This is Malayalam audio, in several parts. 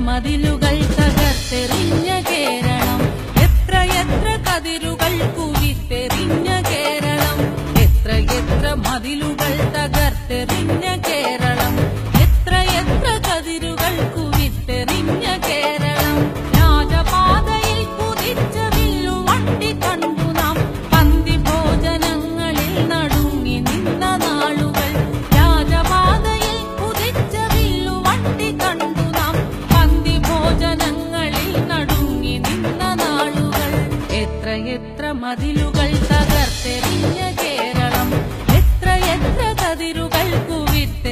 മതിലുകൾ തകർത്തെറിഞ്ഞ കേരളം. എത്ര എത്ര കതിരുകൾ കുവിത്തെറിഞ്ഞ കേരളം. എത്ര എത്ര മതിലുകൾ തകർത്തെറിഞ്ഞ കേരളം. മതിലുകൾ തകർത്തെറിഞ്ഞ കേരളം. എത്ര എത്ര കതിരുകൾ കുവിത്തെ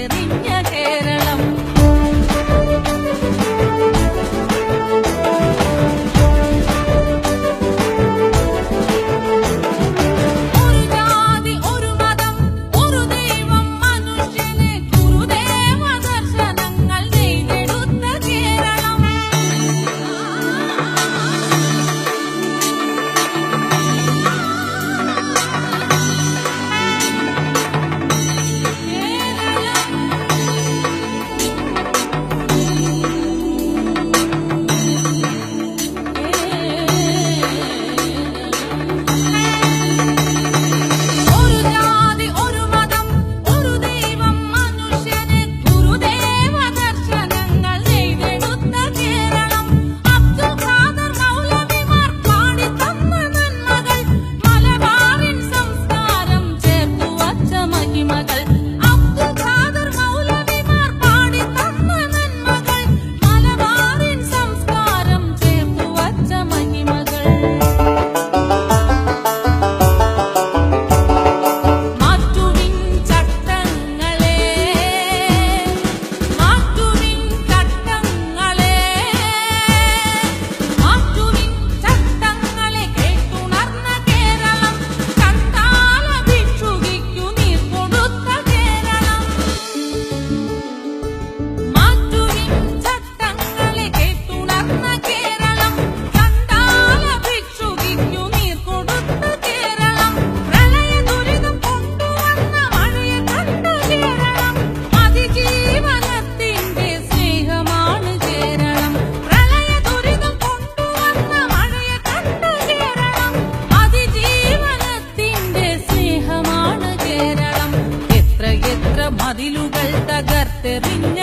te rindes.